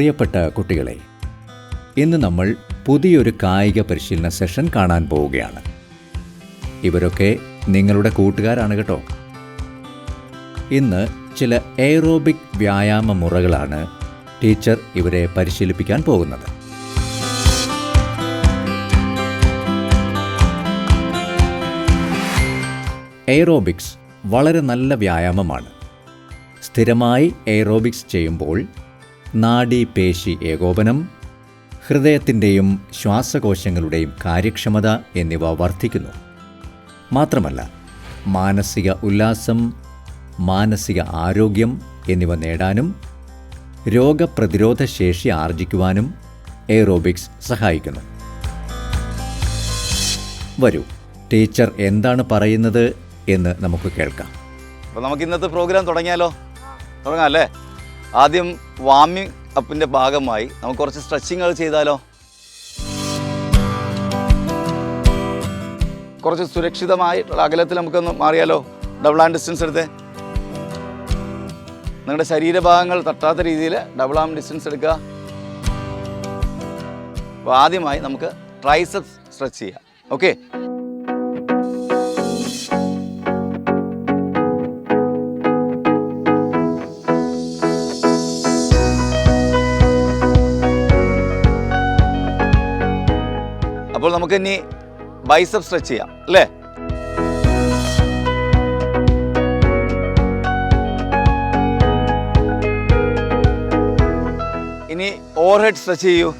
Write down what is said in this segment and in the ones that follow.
പ്രിയപ്പെട്ട കുട്ടികളെ ഇന്ന് നമ്മൾ പുതിയൊരു കായിക പരിശീലന സെഷൻ കാണാൻ പോവുകയാണ്. ഇവരൊക്കെ നിങ്ങളുടെ കൂട്ടുകാരാണ് കേട്ടോ. ഇന്ന് ചില എയറോബിക് വ്യായാമ മുറകളാണ് ടീച്ചർ ഇവരെ പരിശീലിപ്പിക്കാൻ പോകുന്നത്. എയറോബിക്സ് വളരെ നല്ല വ്യായാമമാണ്. സ്ഥിരമായി എയറോബിക്സ് ചെയ്യുമ്പോൾ നാഡി പേശി ഏകോപനം ഹൃദയത്തിന്റെയും ശ്വാസകോശങ്ങളുടെയും കാര്യക്ഷമത എന്നിവ വർദ്ധിക്കുന്നു. മാത്രമല്ല മാനസിക ഉല്ലാസം മാനസിക ആരോഗ്യം എന്നിവ നേടാനും രോഗപ്രതിരോധ ശേഷി ആർജിക്കുവാനും എയറോബിക്സ് സഹായിക്കുന്നു. വരൂ ടീച്ചർ എന്താണ് പറയുന്നത് എന്ന് നമുക്ക് കേൾക്കാം. അപ്പോൾ നമുക്ക് ഇന്നത്തെ പ്രോഗ്രാം തുടങ്ങിയാലോ? തുടങ്ങാം അല്ലേ? ആദ്യം വാമിംഗ് അപ്പിന്റെ ഭാഗമായി നമുക്ക് കുറച്ച് സ്ട്രെച്ചിങ്ങുകൾ ചെയ്താലോ? കുറച്ച് സുരക്ഷിതമായിട്ടുള്ള അകലത്തിൽ നമുക്കൊന്ന് മാറിയാലോ? ഡബിൾ ആം ഡിസ്റ്റൻസ് എടുത്ത്. നിങ്ങളുടെ ശരീരഭാഗങ്ങൾ തട്ടാത്ത രീതിയിൽ ഡബിൾ ആം ഡിസ്റ്റൻസ് എടുക്കുക. അപ്പോൾ ആദ്യമായി നമുക്ക് ട്രൈസെപ്സ് സ്ട്രെച്ച് ചെയ്യാം. ഓക്കെ നമുക്ക് ഇനി ബൈസപ്പ് സ്ട്രെച്ച് ചെയ്യാം അല്ലേ? ഇനി ഓവർഹെഡ് സ്ട്രെച്ച് ചെയ്യൂ.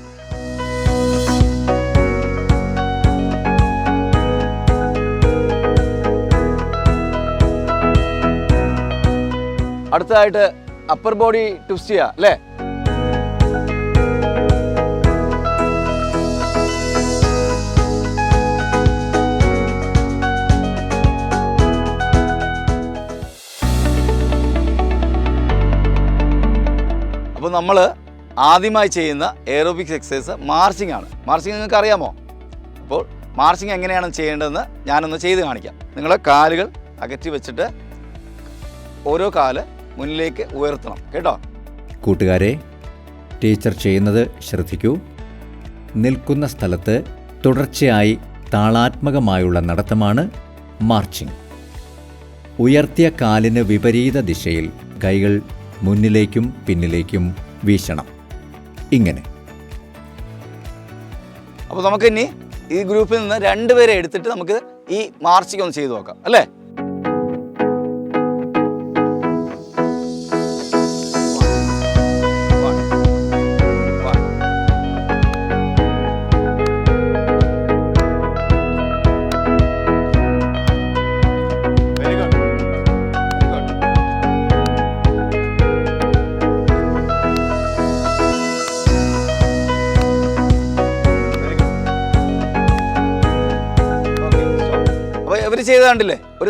അടുത്തതായിട്ട് അപ്പർ ബോഡി ട്വിസ്റ്റ് ചെയ്യാം അല്ലേ? അപ്പോൾ നമ്മൾ ആദ്യമായി ചെയ്യുന്ന എയറോബിക്സ് എക്സസൈസ് മാർച്ചിങ് ആണ്. മാർച്ചിങ് നിങ്ങൾക്ക് അറിയാമോ? അപ്പോൾ മാർച്ചിങ് എങ്ങനെയാണ് ചെയ്യേണ്ടതെന്ന് ഞാനൊന്ന് ചെയ്ത് കാണിക്കാം. നിങ്ങൾ കാലുകൾ അകറ്റി വെച്ചിട്ട് ഓരോ കാൽ മുന്നിലേക്ക് ഉയർത്തണം. കേട്ടോ? കൂട്ടുകാരെ ടീച്ചർ ചെയ്യുന്നത് ശ്രദ്ധിക്കൂ. നിൽക്കുന്ന സ്ഥലത്ത് തുടർച്ചയായി താളാത്മകമായുള്ള നടത്തമാണ് മാർച്ചിങ് ഉയർത്തിയ കാലിന് വിപരീത ദിശയിൽ കൈകൾ മുന്നിലേക്കും പിന്നിലേക്കും വീശണം. ഇങ്ങനെ. അപ്പോൾ നമുക്ക് ഇനി ഈ ഗ്രൂപ്പിൽ നിന്ന് രണ്ടുപേരെ എടുത്തിട്ട് നമുക്ക് ഈ മാർച്ചിങ് ഒന്ന് ചെയ്തു നോക്കാം അല്ലേ?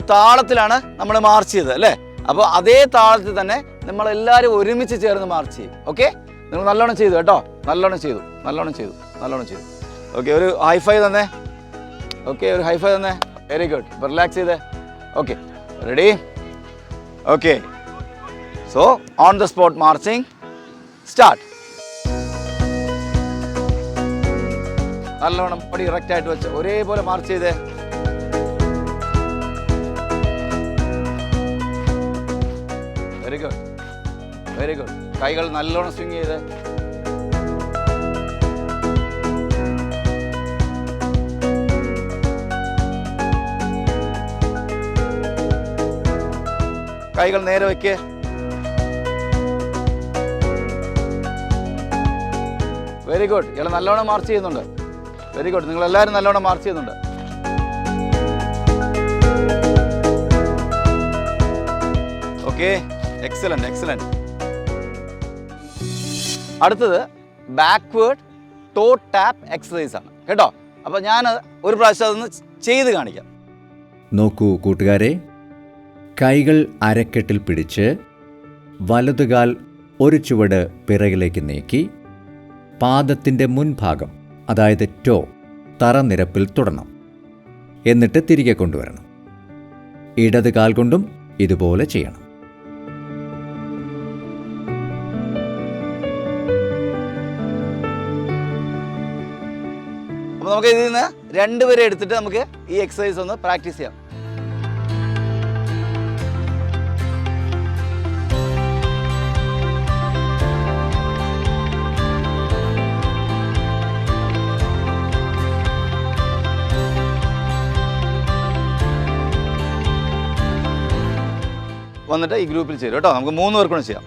ഒരു താളത്തിലാണ് നമ്മൾ മാർച്ച് ചെയ്തത് അല്ലേ? അപ്പോൾ അതേ താളത്തിൽ തന്നെ നമ്മളെല്ലാവരും ഒരുമിച്ച് ചേർന്ന് മാർച്ച് ചെയ്യും ഓക്കെ? നിങ്ങൾ നല്ലോണം ചെയ്തു കേട്ടോ. നല്ലോണം ചെയ്തു നല്ലോണം ചെയ്തു നല്ലോണം ചെയ്തു. ഓക്കെ ഒരു ഹൈഫൈ തന്നെ. ഓക്കെ ഒരു ഹൈഫൈ തന്നെ. വെരി ഗുഡ് റിലാക്സ് ചെയ്തേ. Okay ready okay. So on the spot marching start നല്ലോണം പടി ഇറക്റ്റായിട്ട് വെച്ച് ഒരേപോലെ മാർച്ച് ചെയ്തേ. വെരി ഗുഡ് കൈകൾ നല്ലോണം സ്വിങ് ചെയ്ത്. കൈകൾ നേരെ വയ്ക്ക് വെരി ഗുഡ് ഇയാൾ നല്ലോണം മാർച്ച് ചെയ്യുന്നുണ്ട്. വെരി ഗുഡ് നിങ്ങൾ എല്ലാവരും നല്ലോണം മാർച്ച് ചെയ്യുന്നുണ്ട്. ഓക്കെ എക്സലന്റ് എക്സലന്റ് അടുത്തത് ബാക്ക്വേർഡ് ടോ ടാപ്പ് എക്സസൈസ് ആണ്. കേട്ടോ? അപ്പോൾ ഞാൻ ഒരു പ്രാവശ്യം അതൊന്ന് ചെയ്ത് കാണിക്കാം. നോക്കൂ കൂട്ടുകാരെ. കൈകൾ അരക്കെട്ടിൽ പിടിച്ച് വലതുകാൽ ഒരു ചുവട് പിറകിലേക്ക് നീക്കി പാദത്തിന്റെ മുൻഭാഗം അതായത് ടോ തറനിരപ്പിൽ തുടണം. എന്നിട്ട് തിരികെ കൊണ്ടുവരണം. ഇടത് കാൽ കൊണ്ടും ഇതുപോലെ ചെയ്യണം. നമുക്ക് ഇതിൽ നിന്ന് രണ്ടുപേരെ എടുത്തിട്ട് നമുക്ക് ഈ എക്സസൈസ് ഒന്ന് പ്രാക്ടീസ് ചെയ്യാം. വന്നിട്ട് ഈ ഗ്രൂപ്പിൽ ചേരും കേട്ടോ. നമുക്ക് മൂന്ന് പേർക്കൂടെ ചെയ്യാം.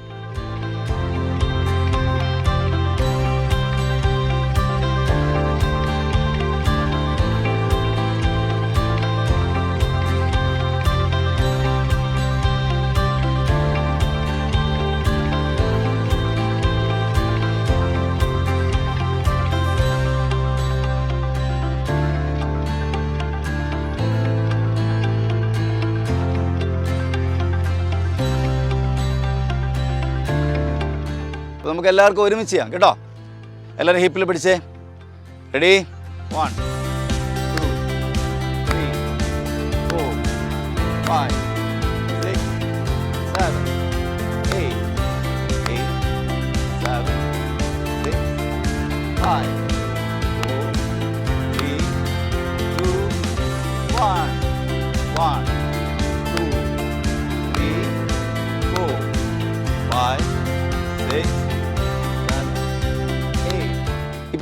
നമുക്ക് എല്ലാവർക്കും ഒരുമിച്ച് ചെയ്യാം കേട്ടോ? എല്ലാവരും ഹിപ്പിൽ പിടിച്ചേ. Ready one two three four five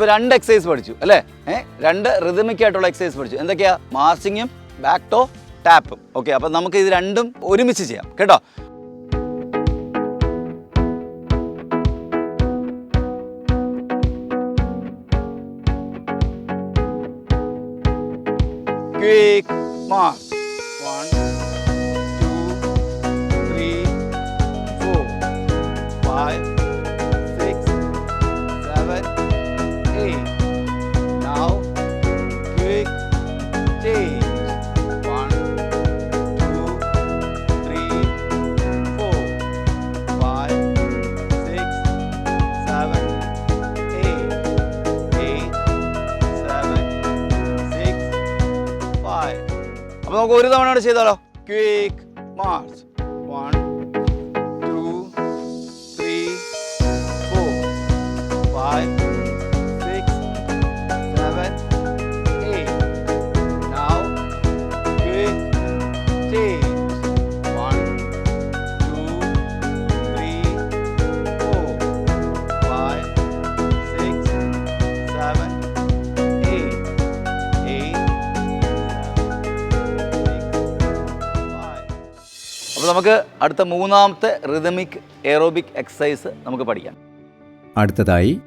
ഇപ്പൊ രണ്ട് എക്സസൈസ് പഠിച്ചു അല്ലേ? ഏഹ് രണ്ട് റിതമിക് ആയിട്ടുള്ള എക്സസൈസ് പഠിച്ചു. എന്തൊക്കെയാ? മാർച്ചിങ്ങും ബാക്ക് ടോ ടാപ്പും ഓക്കെ അപ്പൊ നമുക്ക് ഇത് രണ്ടും ഒരുമിച്ച് ചെയ്യാം കേട്ടോ? Quick march. അപ്പൊ നമുക്ക് ഒരു തവണ കൂടെ ചെയ്താലോ? Quick march one two three four five നമുക്ക് അടുത്ത മൂന്നാമത്തെ റിതമിക് എറോബിക് എക്സസൈസ് നമുക്ക് പഠിക്കാം. അടുത്തതായി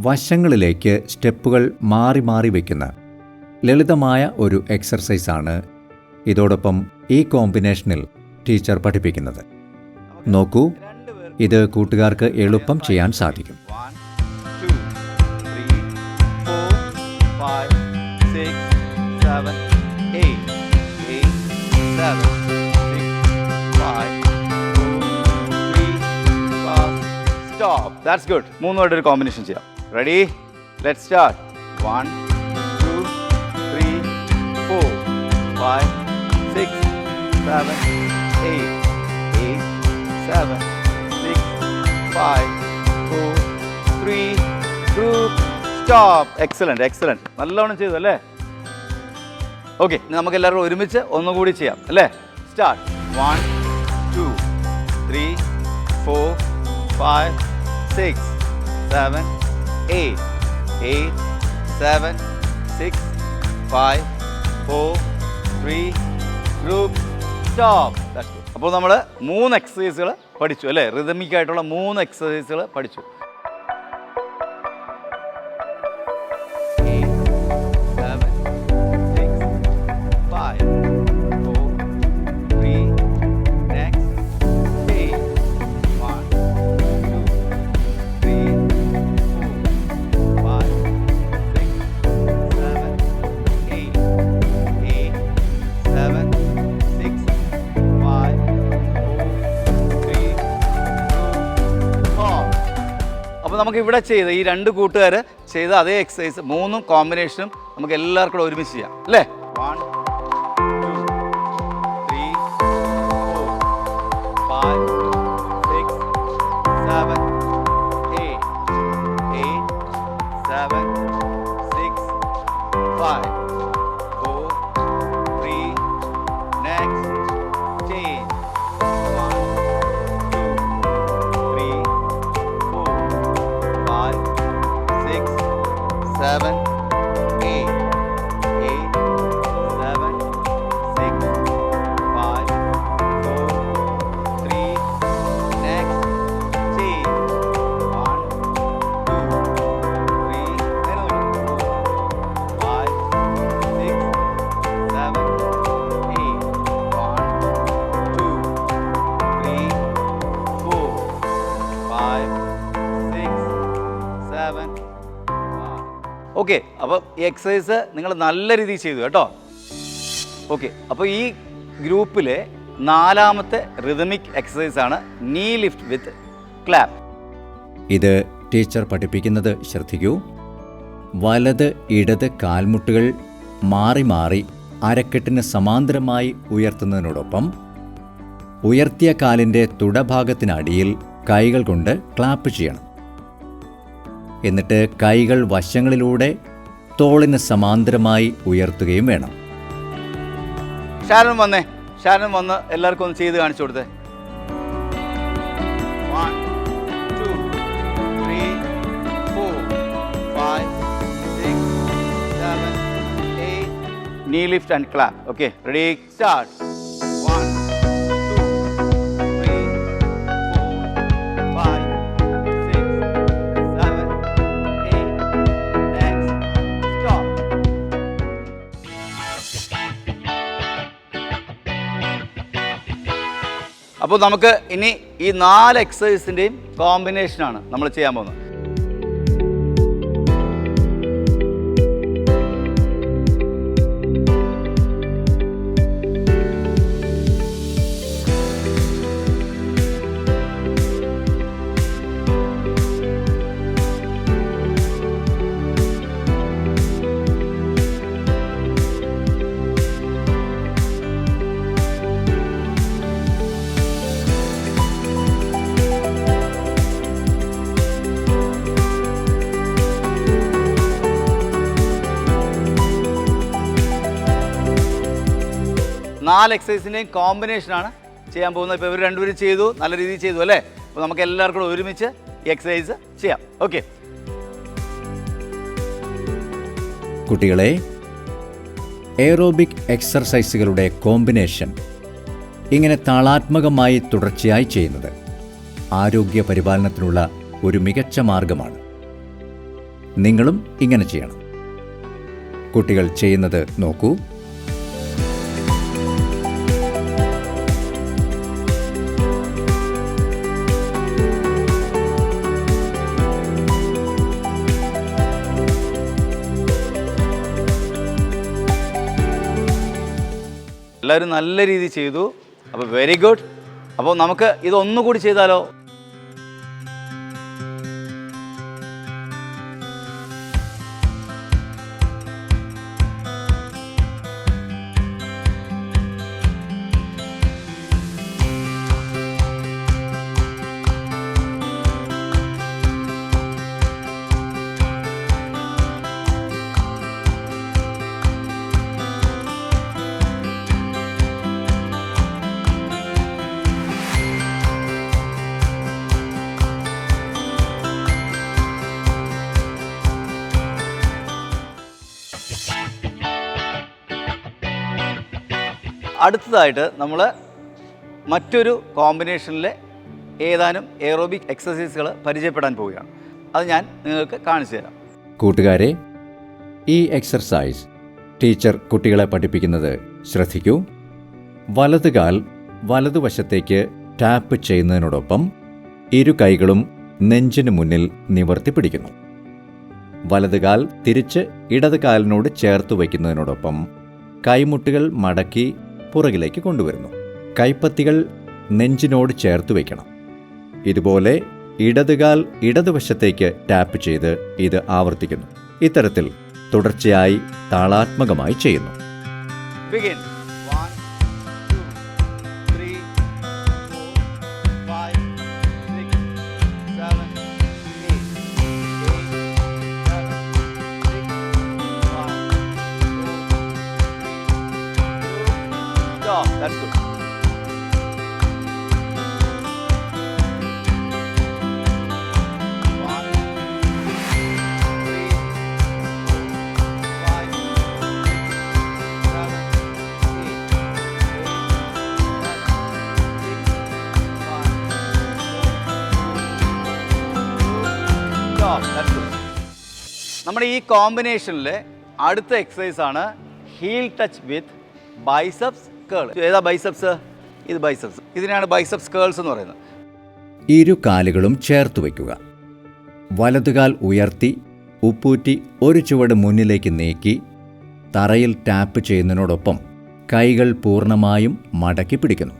വശങ്ങളിലേക്ക് സ്റ്റെപ്പുകൾ മാറി മാറി വയ്ക്കുന്ന ലളിതമായ ഒരു എക്സർസൈസാണ് ഇതോടൊപ്പം ഈ കോമ്പിനേഷനിൽ ടീച്ചർ പഠിപ്പിക്കുന്നത്. നോക്കൂ ഇത് കൂട്ടുകാർക്ക് എളുപ്പം ചെയ്യാൻ സാധിക്കും. Seven, eight, eight, seven, Stop. That's good. മൂന്നുമായിട്ട് ഒരു കോമ്പിനേഷൻ ചെയ്യാം. Ready let start one two three four five six seven eight eight seven six five four three two stop excellent excellent നല്ലോണം ചെയ്തു അല്ലേ? ഓക്കെ നമുക്ക് എല്ലാവരും ഒരുമിച്ച് ഒന്നുകൂടി ചെയ്യാം അല്ലേ? Start one two three four five six seven eight eight seven six five four three group stop അപ്പോൾ നമ്മൾ മൂന്ന് എക്സസൈസുകൾ പഠിച്ചു അല്ലേ? റിതമിക് ആയിട്ടുള്ള മൂന്ന് എക്സസൈസുകൾ പഠിച്ചു. അപ്പോൾ നമുക്ക് ഇവിടെ ചെയ്ത് ഈ രണ്ട് കൂട്ടുകാർ ചെയ്ത അതേ എക്സസൈസ് മൂന്നും കോമ്പിനേഷനും നമുക്ക് എല്ലാവർക്കും ഒരുമിച്ച് ചെയ്യാം. അല്ലേ? വൺ ഈ എക്സസൈസ് നിങ്ങൾ നല്ല രീതിയിൽ ചെയ്തു കേട്ടോ. ഓക്കെ അപ്പോൾ ഈ ഗ്രൂപ്പിലെ നാലാമത്തെ റിതമിക് എക്സസൈസ് ആണ് നീ ലിഫ്റ്റ് വിത്ത് ക്ലാപ്പ് ഇത് ടീച്ചർ പഠിപ്പിക്കുന്നത് ശ്രദ്ധിക്കൂ. വലത് ഇടത് കാൽമുട്ടുകൾ മാറി മാറി അരക്കെട്ടിന് സമാന്തരമായി ഉയർത്തുന്നതിനോടൊപ്പം ഉയർത്തിയ കാലിന്റെ തുടഭാഗത്തിനടിയിൽ കൈകൾ കൊണ്ട് ക്ലാപ്പ് ചെയ്യണം. എന്നിട്ട് കൈകൾ വശങ്ങളിലൂടെ തോളിന് സമാന്തരമായി ഉയർത്തുകയും വേണം. ശാരണം വന്നേ. ശാരണം വന്ന് എല്ലാവർക്കും ഒന്ന് ചെയ്ത് കാണിച്ചു കൊടുത്തേ. Lift and clap okay ready start അപ്പോൾ നമുക്ക് ഇനി ഈ നാല് എക്സസൈസിന്റെയും കോമ്പിനേഷനാണ് നമ്മൾ ചെയ്യാൻ പോകുന്നത്. നാല് എക്സസൈസിന്റെയും കോമ്പിനേഷനാണ് ചെയ്യാൻ പോകുന്നത്. ഇപ്പോൾ ഇവർ രണ്ടുപേരും ചെയ്തു നല്ല രീതിയിൽ ചെയ്തു അല്ലേ? അപ്പോൾ നമുക്ക് എല്ലാവർക്കും കൂടെ ഒരുമിച്ച് എക്സസൈസ് ചെയ്യാം. ഓക്കെ കുട്ടികളെ എയറോബിക് എക്സർസൈസുകളുടെ കോമ്പിനേഷൻ ഇങ്ങനെ താളാത്മകമായി തുടർച്ചയായി ചെയ്യുന്നത് ആരോഗ്യ പരിപാലനത്തിനുള്ള ഒരു മികച്ച മാർഗമാണ്. നിങ്ങളും ഇങ്ങനെ ചെയ്യണം. കുട്ടികൾ ചെയ്യുന്നത് നോക്കൂ. എല്ലാവരും നല്ല രീതിയിൽ ചെയ്തു. അപ്പോൾ വെരി ഗുഡ് അപ്പോൾ നമുക്ക് ഇതൊന്നുകൂടി ചെയ്താലോ? അടുത്തതായിട്ട് നമ്മൾ മറ്റൊരു കോമ്പിനേഷനിലെ ഏതാനും എയറോബിക് എക്സസൈസുകൾ പരിചയപ്പെടാൻ പോവുകയാണ്. അത് ഞാൻ നിങ്ങൾക്ക് കാണിച്ചു തരാം. കൂട്ടുകാരെ ഈ എക്സർസൈസ് ടീച്ചർ കുട്ടികളെ പഠിപ്പിക്കുന്നത് ശ്രദ്ധിക്കൂ. വലതുകാൽ വലതുവശത്തേക്ക് ടാപ്പ് ചെയ്യുന്നതിനോടൊപ്പം ഇരു കൈകളും നെഞ്ചിനു മുന്നിൽ നിവർത്തി പിടിക്കുന്നു. വലതുകാൽ തിരിച്ച് ഇടതുകാലിനോട് ചേർത്ത് വയ്ക്കുന്നതിനോടൊപ്പം കൈമുട്ടുകൾ മടക്കി പുറകിലേക്ക് കൊണ്ടുവരുന്നു. കൈപ്പത്തികൾ നെഞ്ചിനോട് ചേർത്ത് വയ്ക്കണം ഇതുപോലെ ഇടതുകാൽ ഇടതുവശത്തേക്ക് ടാപ്പ് ചെയ്ത് ഇത് ആവർത്തിക്കുന്നു. ഇത്തരത്തിൽ തുടർച്ചയായി താളാത്മകമായി ചെയ്യുന്നു. നമ്മുടെ ഈ കോമ്പിനേഷനിൽ അടുത്ത എക്സസൈസ് ആണ് heel touch with biceps curl ഏതാ ബൈസപ്സ് ഇത് ബൈസപ്സ് ഇതിനാണ് ബൈസപ്സ് കേൾസ് എന്ന് പറയുന്നത്. ഇരു കാലുകളും ചേർത്ത് വയ്ക്കുക വലതുകാൽ ഉയർത്തി ഉപ്പൂറ്റി ഒരു ചുവട് മുന്നിലേക്ക് നീക്കി തറയിൽ ടാപ്പ് ചെയ്യുന്നതിനോടൊപ്പം കൈകൾ പൂർണമായും മടക്കി പിടിക്കുന്നു.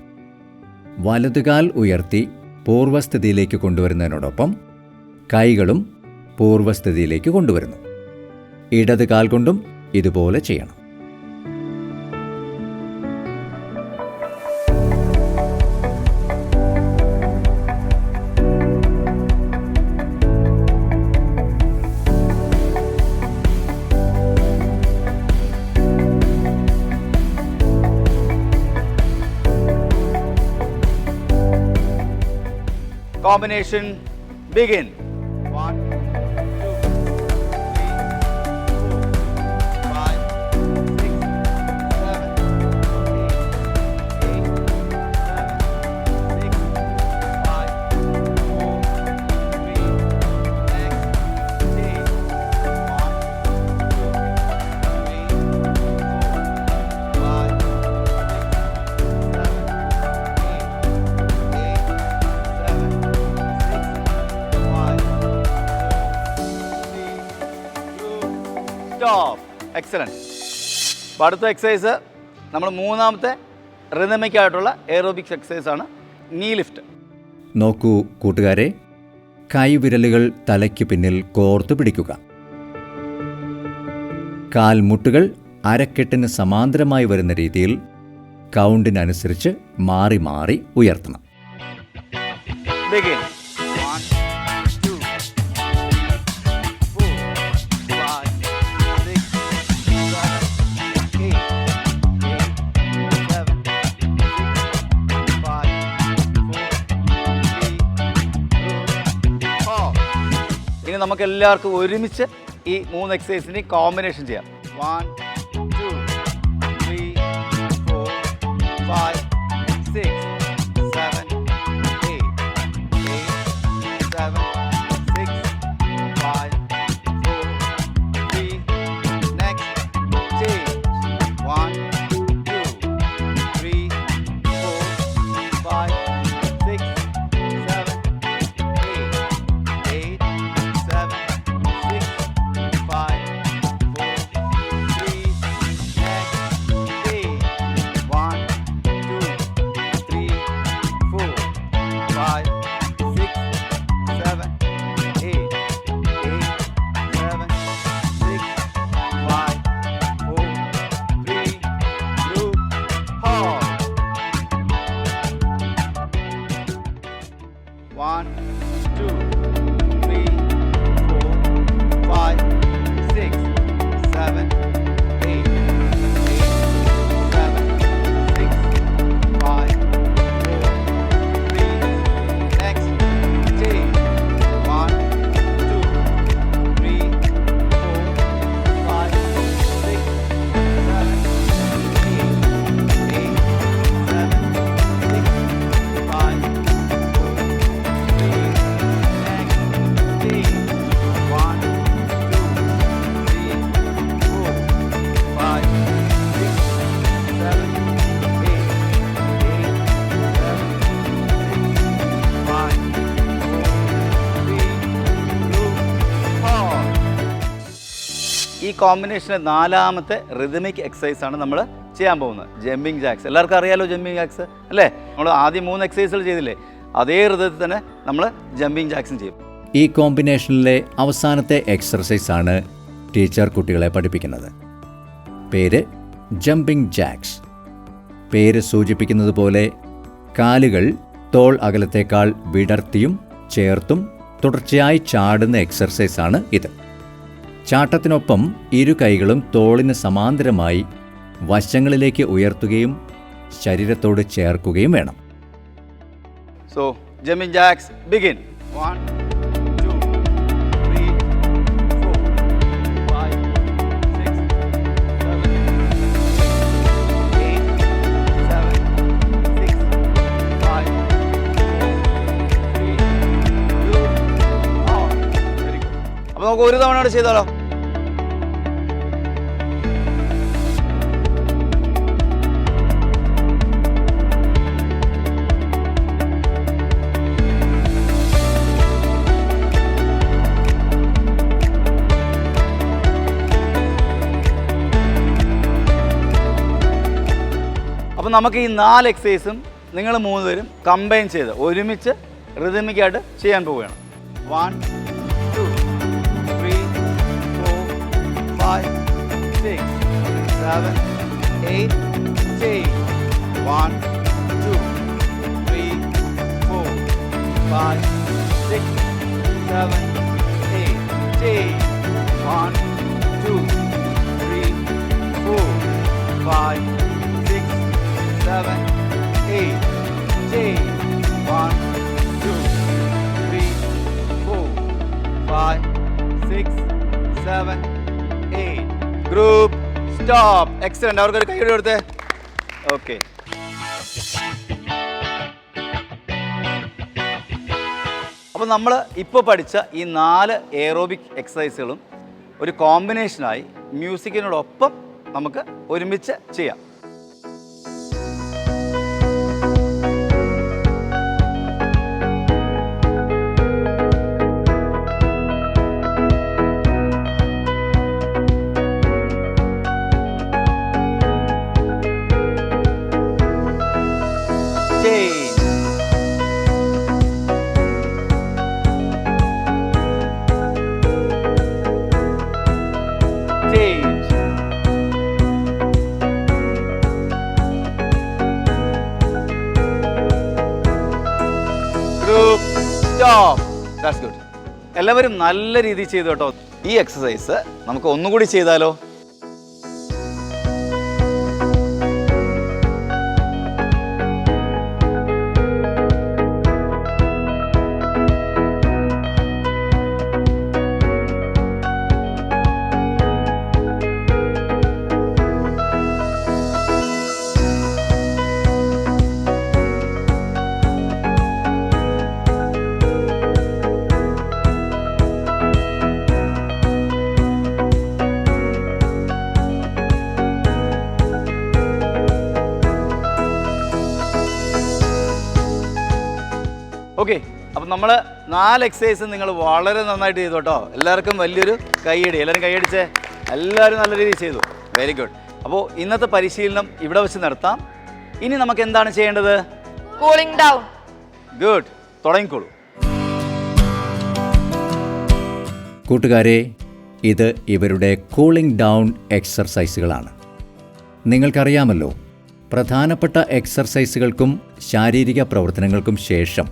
വലതുകാൽ ഉയർത്തി പൂർവസ്ഥിതിയിലേക്ക് കൊണ്ടുവരുന്നതിനോടൊപ്പം കൈകളും പൂർവസ്ഥിതിയിലേക്ക് കൊണ്ടുവരുന്നു. ഇടത് കാൽ കൊണ്ടും ഇതുപോലെ ചെയ്യണം. Combination begin what Excellent. അപ്പോൾ അടുത്ത എക്സസൈസ് നമ്മൾ മൂന്നാമത്തെ റിതമിക്കായിട്ടുള്ള എയറോബിക്സ് എക്സസൈസ് ആണ്. നീ ലിഫ്റ്റ് നോക്കൂ കൂട്ടുകാരെ കൈവിരലുകൾ തലയ്ക്ക് പിന്നിൽ കോർത്ത് പിടിക്കുക. കാൽമുട്ടുകൾ അരക്കെട്ടിന് സമാന്തരമായി വരുന്ന രീതിയിൽ കൗണ്ടിനനുസരിച്ച് മാറി മാറി ഉയർത്തണം. നമുക്ക് എല്ലാവർക്കും ഒരുമിച്ച് ഈ മൂന്ന് എക്സസൈസിന് കോമ്പിനേഷൻ ചെയ്യാം. One two three four five ഈ കോമ്പിനേഷനിലെ നാലാമത്തെ റിതമിക് എക്സസൈസ് ആണ് നമ്മൾ ചെയ്യാൻ പോകുന്നത്. ജമ്പിങ് ജാക്സ് എല്ലാവർക്കും അറിയാലോ ജമ്പിങ് ജാക്സ് അല്ലേ? നമ്മൾ ആദ്യം മൂന്ന് എക്സസൈസുകൾ ചെയ്തില്ലേ? അതേ ഋതത്തിൽ തന്നെ നമ്മൾ ജമ്പിങ് ജാക്സും ചെയ്യും. ഈ കോമ്പിനേഷനിലെ അവസാനത്തെ എക്സർസൈസ് ആണ് ടീച്ചർ കുട്ടികളെ പഠിപ്പിക്കുന്നത്. പേര് ജമ്പിംഗ് ജാക്സ് പേര് സൂചിപ്പിക്കുന്നത് പോലെ കാലുകൾ തോൾ അകലത്തേക്കാൾ വിടർത്തിയും ചേർത്തും തുടർച്ചയായി ചാടുന്ന എക്സർസൈസാണ് ഇത്. ചാട്ടത്തിനൊപ്പം ഇരു കൈകളും തോളിന് സമാന്തരമായി വശങ്ങളിലേക്ക് ഉയർത്തുകയും ശരീരത്തോട് ചേർക്കുകയും വേണം. സോ ജമിൻ ജാക്സ് ബിഗിൻ നമുക്ക് ഒരു four, five, നമുക്ക് ഈ നാല് എക്സസൈസും നിങ്ങൾ മൂന്നുപേരും കമ്പൈൻ ചെയ്ത് ഒരുമിച്ച് റിതമിക്കായിട്ട് ചെയ്യാൻ പോവുകയാണ്. One two three four five six seven eight ചെയ് one two three four five six seven eight one two three four five seven eight ചെയ് one two three four five six seven eight group stop excellent അവർക്കൊരു കൈയ്യടി കൊടുത്തേ. Okay അപ്പോൾ നമ്മൾ ഇപ്പോൾ പഠിച്ച ഈ നാല് എയറോബിക് എക്സസൈസുകളും ഒരു കോമ്പിനേഷനായി മ്യൂസിക്കിനോടൊപ്പം നമുക്ക് ഒരുമിച്ച് ചെയ്യാം. എല്ലാവരും നല്ല രീതിയിൽ ചെയ്തു കേട്ടോ. ഈ എക്സസൈസ് നമുക്ക് ഒന്നുകൂടി ചെയ്താലോ? നാല് എക്സസൈസ് നിങ്ങൾ വളരെ നന്നായിട്ട് ചെയ്തു കേട്ടോ. എല്ലാവർക്കും വലിയൊരു കൈയടി എല്ലാവരും കൈയടിച്ചേ എല്ലാവരും നല്ല രീതിയിൽ ചെയ്തു. വെരി ഗുഡ് അപ്പോൾ ഇന്നത്തെ പരിശീലനം ഇവിടെ വെച്ച് നടത്താം ഇനി നമുക്ക് എന്താണ് ചെയ്യേണ്ടത്? കൂളിംഗ് ഡൗൺ ഗുഡ് തുടങ്ങിക്കോളൂ. കൂട്ടുകാരെ ഇത് ഇവരുടെ കൂളിംഗ് ഡൗൺ എക്സർസൈസുകളാണ് നിങ്ങൾക്കറിയാമല്ലോ പ്രധാനപ്പെട്ട എക്സർസൈസുകൾക്കും ശാരീരിക പ്രവർത്തനങ്ങൾക്കും ശേഷം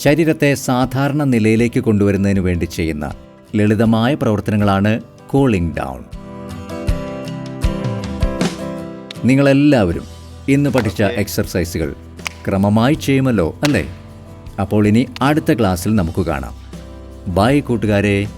ശരീരത്തെ സാധാരണ നിലയിലേക്ക് കൊണ്ടുവരുന്നതിന് വേണ്ടി ചെയ്യുന്ന ലളിതമായ പ്രവർത്തനങ്ങളാണ് കൂളിംഗ് ഡൗൺ നിങ്ങളെല്ലാവരും ഇന്ന് പഠിച്ച എക്സർസൈസുകൾ ക്രമമായി ചെയ്യുമല്ലോ അല്ലേ? അപ്പോൾ ഇനി അടുത്ത ക്ലാസ്സിൽ നമുക്ക് കാണാം. ബൈ കൂട്ടുകാരെ.